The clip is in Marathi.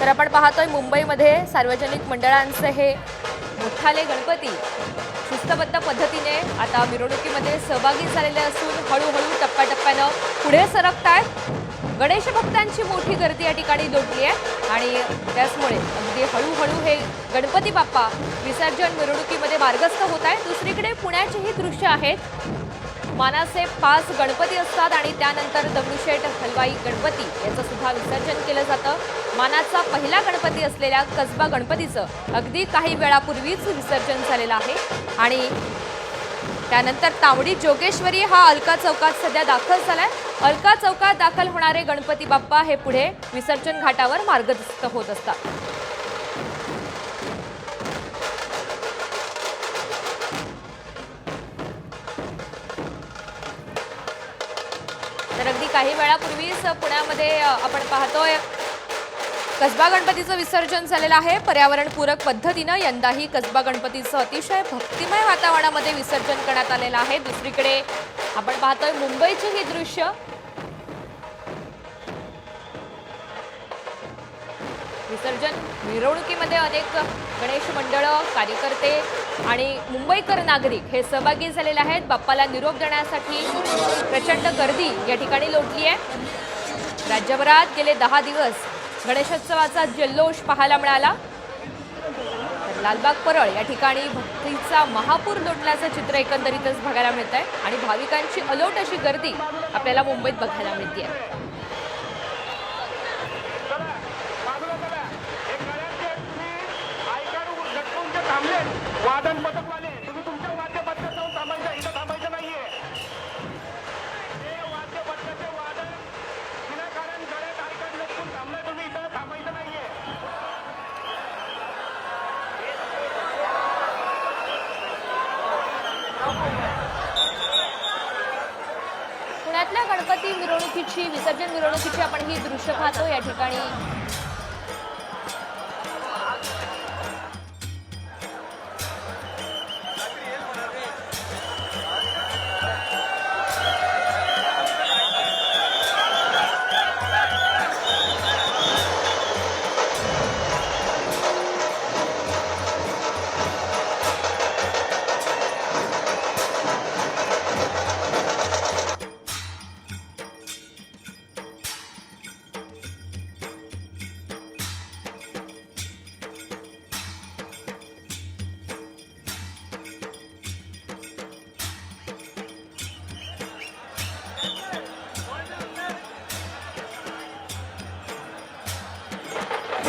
तर आपण पाहतोय मुंबईमध्ये सार्वजनिक मंडळांचं हे मोठाले गणपती शिस्तबद्ध पद्धतीने आता मिरवणुकीमध्ये सहभागी झालेले असून हळूहळू टप्प्याटप्प्यानं पुढे सरकत आहेत गणेश भक्तांची मोठी गर्दी या ठिकाणी लोटली आहे आणि त्याचमुळे अगदी हळूहळू हे गणपती बाप्पा विसर्जन मिरवणुकीमध्ये मार्गस्थ होत आहे दुसरीकडे पुण्याचीही दृश्य आहेत. मानाचे पाच गणपती असतात आणि त्यानंतर दगडूशेठ हलवाई गणपती याचं सुद्धा विसर्जन केलं जातं. मानाचा पहिला गणपती असलेल्या कसबा गणपतीचं अगदी काही वेळापूर्वीच विसर्जन झालेलं आहे. आणि त्यानंतर तावडी जोगेश्वरी हा अलका चौकात सध्या दाखल झालाय. अलका चौकात दाखल होणारे गणपती बाप्पा हे पुढे विसर्जन घाटावर मार्गस्थ होत असतात. अगदी काही वेळापूर्वीच पुण्यामध्ये आपण पाहतोय कसबा गणपतीचं विसर्जन झालेलं आहे. पर्यावरणपूरक पद्धतीनं यंदाही कसबा गणपतीचं अतिशय भक्तिमय वातावरणामध्ये विसर्जन करण्यात आलेलं आहे. दुसरीकडे आपण पाहतोय मुंबईची ही दृश्य. विसर्जन मिरवणुकीमध्ये अनेक गणेश मंडळं कार्यकर्ते आणि मुंबईकर नागरिक हे सहभागी झालेले आहेत. बाप्पाला निरोप देण्यासाठी प्रचंड गर्दी या ठिकाणी लोटली आहे. राज्यभरात गेले दहा दिवस गणेशोत्सवाचा जल्लोष पाहायला मिळाला. तर लालबाग परळ या ठिकाणी भक्तीचा महापूर लोटल्याचं चित्र एकंदरीतच बघायला मिळत आहे आणि भाविकांची अलोट अशी गर्दी आपल्याला मुंबईत बघायला मिळते आहे वादन वादन पथकवाले तुम्ही तुमच्या वाद्य पथकात जाऊन थांबायचं इथं थांबायचं नाहीये. हे वाद्य पथकाचे वादन विनाकारण गळ्यात ऐकत लटकून थांबलं तुम्ही इथं थांबायचं नाहीये. पुण्यातल्या गणपती मिरवणुकीची विसर्जन मिरवणुकीची आपण ही दृश्य पाहतो या ठिकाणी.